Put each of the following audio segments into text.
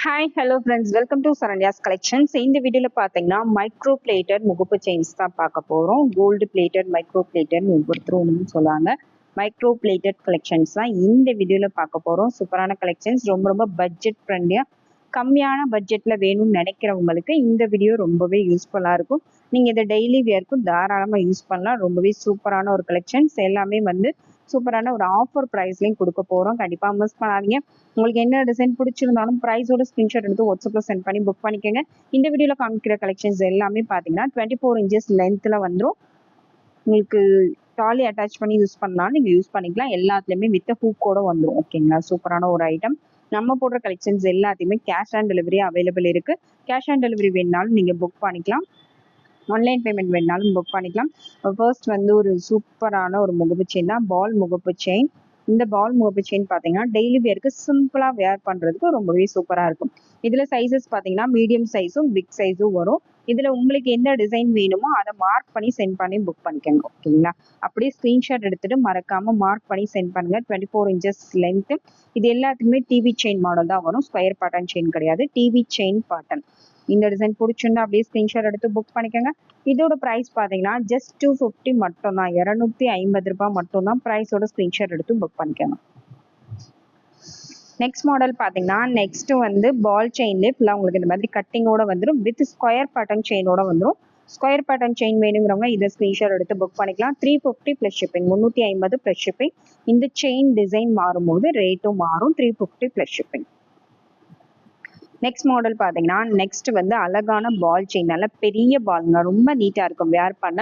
Hi hello friends welcome to Saranya's collections இந்த வீடியோவில் பார்த்தீங்கன்னா மைக்ரோ பிளேட்டட் முகப்பு செயின்ஸ் தான் பார்க்க போகிறோம் கோல்டு பிளேட்டட் மைக்ரோ பிளேட்டட் ஒவ்வொருத்தரும் ஒன்று சொல்லுவாங்க. மைக்ரோ பிளேட்டட் கலெக்ஷன்ஸ் தான் இந்த வீடியோவில் பார்க்க போகிறோம் சூப்பரான கலெக்ஷன்ஸ் ரொம்ப ரொம்ப பட்ஜெட் ஃப்ரெண்ட்லியாக கம்மியான பட்ஜெட்டில் வேணும்னு நினைக்கிறவங்களுக்கு இந்த வீடியோ ரொம்பவே யூஸ்ஃபுல்லாக இருக்கும். நீங்கள் இதை டெய்லி வியர்க்கும் தாராளமாக யூஸ் பண்ணலாம். ரொம்பவே சூப்பரான ஒரு கலெக்ஷன்ஸ் எல்லாமே வந்து சூப்பரான ஒரு ஆஃபர் ப்ரைஸ்லையும் கொடுக்க போகிறோம் கண்டிப்பாக மிஸ் பண்ணாதீங்க. உங்களுக்கு என்ன டிசைன் பிடிச்சிருந்தாலும் ப்ரைஸோட ஸ்க்ரீன்ஷாட் எடுத்து வாட்ஸ்அப்பில் சென்ட் பண்ணி புக் பண்ணிக்கோங்க. இந்த வீடியோவில் காமிக்கிற கலெக்ஷன்ஸ் எல்லாமே பார்த்தீங்கன்னா டுவெண்ட்டி ஃபோர் இன்ச்சஸ் லென்த்தில் வந்துடும் உங்களுக்கு டாலி அட்டாச் பண்ணி யூஸ் பண்ணலாம் நீங்கள் யூஸ் பண்ணிக்கலாம். எல்லாத்துலேயுமே வித் ஹூக்கோட வந்துடும் ஓகேங்களா சூப்பரான ஒரு ஐட்டம் நம்ம போடுற கலெக்ஷன்ஸ் எல்லாத்தையுமே கேஷ் ஆன் டெலிவரி அவைலபிள் இருக்குது கேஷ் ஆன் டெலிவரி வேணுனாலும் நீங்கள் புக் பண்ணிக்கலாம். ஆன்லைன் பேமெண்ட் வேணாலும் புக் பண்ணிக்கலாம். ஃபர்ஸ்ட் வந்து ஒரு சூப்பரான ஒரு முகப்பு செயின் தான் பால் முகப்பு செயின் இந்த பால் முகப்பு செயின் பார்த்தீங்கன்னா டெய்லி வேருக்கு சிம்பிளாக வேர் பண்ணுறதுக்கு ரொம்பவே சூப்பராக இருக்கும். இதில் சைஸஸ் பார்த்தீங்கன்னா மீடியம் சைஸும் பிக் சைஸும் வரும். இதில் உங்களுக்கு எந்த டிசைன் வேணுமோ அதை மார்க் பண்ணி சென்ட் பண்ணி புக் பண்ணிக்கோங்க ஓகேங்களா? அப்படியே ஸ்க்ரீன்ஷாட் எடுத்துட்டு மறக்காமல் மார்க் பண்ணி சென்ட் பண்ணுங்கள் டுவெண்ட்டி ஃபோர் இன்ச்சஸ் லென்த்து இது எல்லாத்துக்குமே டிவி செயின் மாடல் தான் வரும். ஸ்கொயர் பேட்டர்ன் செயின் கிடையாது. டிவி செயின் பேட்டர்ன் இந்த டிசைன் பிடிச்சிருந்தா அப்படியே ஸ்க்ரீன்ஷாட் எடுத்து புக் பண்ணிக்கோங்க. இதோட ப்ரைஸ் பார்த்தீங்கன்னா ஜஸ்ட் டூ ஃபிஃப்டி மட்டும் தான் இரநூத்தி ஐம்பது ரூபாய் மட்டும் தான் ப்ரைஸோட ஸ்க்ரீன்ஷாட் எடுத்து புக் பண்ணிக்கோங்க. நெக்ஸ்ட் மாடல் பார்த்தீங்கன்னா நெக்ஸ்ட் வந்து பால் செயின்லேயே ஃபுல்லாக உங்களுக்கு இந்த மாதிரி கட்டிங்கோட வந்துடும் வித் ஸ்கொயர் பேட்டர்ன் செயினோட வந்துடும் ஸ்கொயர் பேட்டர்ன் செயின் வேணுங்கிறவங்க இதை ஸ்க்ரீன்ஷாட் எடுத்து புக் பண்ணிக்கலாம். த்ரீ ஃபிஃப்டி ப்ளஸ் ஷிப்பிங் முந்நூற்றி ஐம்பது ப்ளஸ் ஷிப்பிங் இந்த செயின் டிசைன் மாறும்போது ரேட்டும் மாறும். Three fifty plus shipping next model பார்த்தீங்கன்னா நெக்ஸ்ட் வந்து அழகான பால் செயின் நல்லா பெரிய பால்ங்க ரொம்ப நீட்டாக இருக்கும். வேர் பண்ண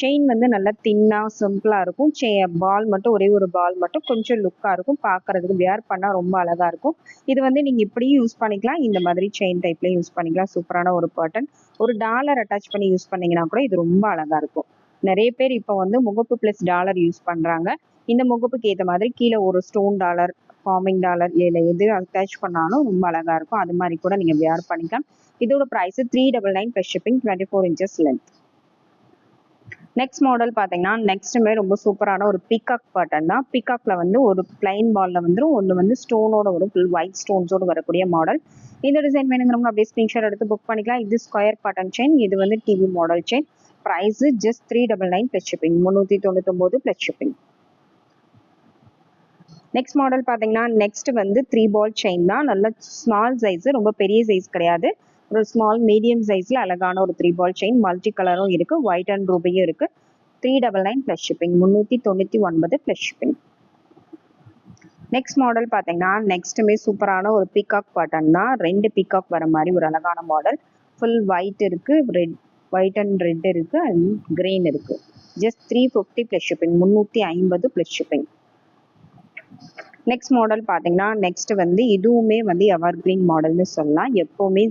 செயின் வந்து நல்லா தின்னாக சிம்பிளாக இருக்கும். செ பால் மட்டும் ஒரே ஒரு பால் மட்டும் கொஞ்சம் லுக்காக இருக்கும். பார்க்கறதுக்கு வேர் பண்ணால் ரொம்ப அழகாக இருக்கும். இது வந்து நீங்கள் இப்படியும் யூஸ் பண்ணிக்கலாம். இந்த மாதிரி செயின் டைப்லேயும் யூஸ் பண்ணிக்கலாம். சூப்பரான ஒரு பேட்டன் ஒரு டாலர் அட்டாச் பண்ணி யூஸ் பண்ணீங்கன்னா கூட இது ரொம்ப அழகாக இருக்கும். நிறைய பேர் இப்போ வந்து முகப்பு ப்ளஸ் டாலர் யூஸ் பண்ணுறாங்க இந்த முகப்புக்கு ஏற்ற மாதிரி கீழே ஒரு ஸ்டோன் டாலர் ஃபார்மிங் டாலர் இல்லை எது அட்டாச் பண்ணாலும் ரொம்ப அழகாக இருக்கும். அது மாதிரி கூட நீங்கள் வேர் பண்ணிக்கலாம். இதோட price three double nine plus shipping twenty four inches length next model பார்த்தீங்கன்னா நெக்ஸ்ட்டுமே ரொம்ப சூப்பரான ஒரு பிகாக் பேட்டர்ன் தான். பிகாக்ல வந்து ஒரு பிளைன் பால்ல வந்துடும் ஒன்று வந்து ஸ்டோனோட ஒரு ஃபுல் ஒயிட் ஸ்டோன்ஸோட வரக்கூடிய மாடல் இந்த டிசைன் வேணுங்கிறவங்க அப்படியே ஸ்க்ரீன்ஷாட் எடுத்து புக் பண்ணிக்கலாம். இது ஸ்கொயர் பேட்டர்ன் செயின் இது வந்து TV model chain price just three double nine plus shipping முந்நூற்றி தொண்ணூத்தொம்பது ப்ளஸ் ஷிப்பிங் நெக்ஸ்ட் மாடல் பார்த்தீங்கன்னா நெக்ஸ்ட் வந்து த்ரீ பால் செயின் தான். நல்ல ஸ்மால் சைஸ் ரொம்ப பெரிய சைஸ் கிடையாது. ஒரு ஸ்மால் மீடியம் சைஸில் அழகான ஒரு த்ரீ பால் செயின் மல்டி கலரும் இருக்குது ஒயிட் அண்ட் ரூபியும் இருக்குது three double nine plus shipping முந்நூற்றி தொண்ணூற்றி ஒன்பது ப்ளஸ் ஷிப்பிங் நெக்ஸ்ட் மாடல் பார்த்தீங்கன்னா நெக்ஸ்ட்டுமே சூப்பரான ஒரு பீகாக் பட்டன் தான். ரெண்டு பீகாக் வர மாதிரி ஒரு அழகான மாடல் ஃபுல் ஒயிட் இருக்குது ரெட் ஒயிட் அண்ட் ரெட் இருக்குது அண்ட் கிரீன் இருக்குது just three fifty plus shipping முந்நூற்றி ஐம்பது ப்ளஸ் ஷிப்பிங் நெக்ஸ்ட் மாடல் பார்த்தீங்கன்னா நெக்ஸ்ட் வந்து இதுவுமே வந்து எவர் கிரீன் மாடல்னு சொல்லலாம். எப்போவுமே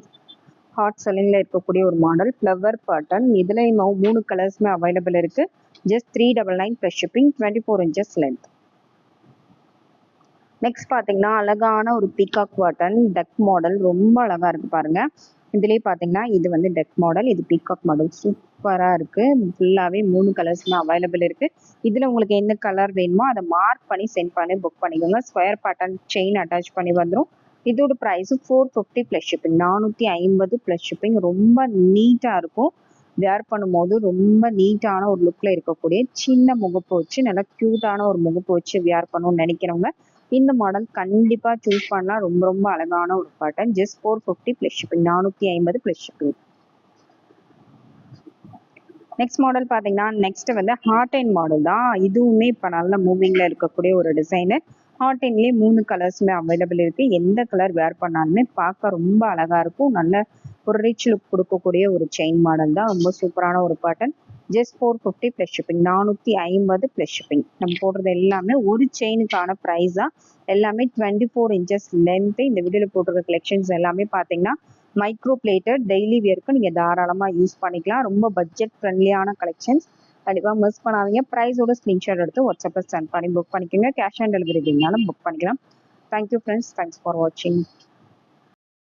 ஹாட் செல்லிங்கில் இருக்கக்கூடிய ஒரு மாடல் ஃப்ளவர் பேட்டர்ன் இதில் மூணு கலர்ஸுமே அவைலபிள் இருக்குது just three double nine plus shipping twenty four inches length next பார்த்தீங்கன்னா அழகான ஒரு பீகாக் பாட்டன் டக் மாடல் ரொம்ப அழகாக இருக்குது பாருங்கள் இதுலேயே பார்த்தீங்கன்னா இது வந்து டெக் மாடல் இது பீகாக் மாடல் சூப்பராக இருக்குது ஃபுல்லாகவே மூணு கலர்ஸுமே அவைலபிள் இருக்குது இதில் உங்களுக்கு என்ன கலர் வேணுமோ அதை மார்க் பண்ணி சென்ட் பண்ணி புக் பண்ணிக்கோங்க. ஸ்கொயர் பேட்டர்ன் செயின் அட்டாச் பண்ணி வந்துடும் இதோட price four fifty plus shipping நானூற்றி ஐம்பது ப்ளஸ் ஷிப்பிங் ரொம்ப நீட்டாக இருக்கும். வேர் பண்ணும்போது ரொம்ப நீட்டான ஒரு லுக்கில் இருக்கக்கூடிய சின்ன முகப்பு வச்சு நல்லா க்யூட்டான ஒரு முகப்பு வச்சு வேர் பண்ணணும்னு நினைக்கிறவங்க இந்த மாடல் கண்டிப்பாக சூஸ் பண்ணால் ரொம்ப ரொம்ப அழகான ஒரு pattern just four fifty plus shipping நானூற்றி ஐம்பது ப்ளஸ் ஷிப்பிங் நெக்ஸ்ட் மாடல் பார்த்தீங்கன்னா நெக்ஸ்ட் வந்து ஹார்ட் அண்ட் மாடல் தான். இதுவுமே இப்போ நல்ல மூவிங்கில் இருக்கக்கூடிய ஒரு டிசைனு ஹாட் அண்ட்லேயே மூணு கலர்ஸுமே அவைலபிள் இருக்குது எந்த கலர் வேர் பண்ணாலுமே பார்க்க ரொம்ப அழகாக இருக்கும். நல்ல ஒரு ரிச் லுக் கொடுக்கக்கூடிய ஒரு செயின் மாடல் தான். ரொம்ப சூப்பரான ஒரு pattern just four fifty plus shipping நானூற்றி ஐம்பது ப்ளஸ் ஷிப்பிங் நம்ம போடுறது எல்லாமே ஒரு செயினுக்கான ப்ரைஸாக எல்லாமே டுவெண்ட்டி ஃபோர் இன்ச்சஸ் லென்த்து இந்த வீடியோவில் போட்டிருக்க கலெக்ஷன்ஸ் எல்லாமே பார்த்தீங்கன்னா மைக்ரோ பிளேட்டர் டெய்லி வியருக்கு நீங்கள் தாராளமாக யூஸ் பண்ணிக்கலாம். ரொம்ப பட்ஜெட் ஃப்ரெண்ட்லியான கலெக்ஷன்ஸ் கண்டிப்பாக மிஸ் பண்ணாதீங்க. ப்ரைஸோட ஸ்க்ரீன்ஷாட் எடுத்து வாட்ஸ்அப்பில் சென்ட் பண்ணி புக் பண்ணிக்கோங்க. கேஷ் ஆன் டெலிவரி இருந்தாலும் புக் பண்ணிக்கலாம். Thank you friends thanks for வாட்சிங்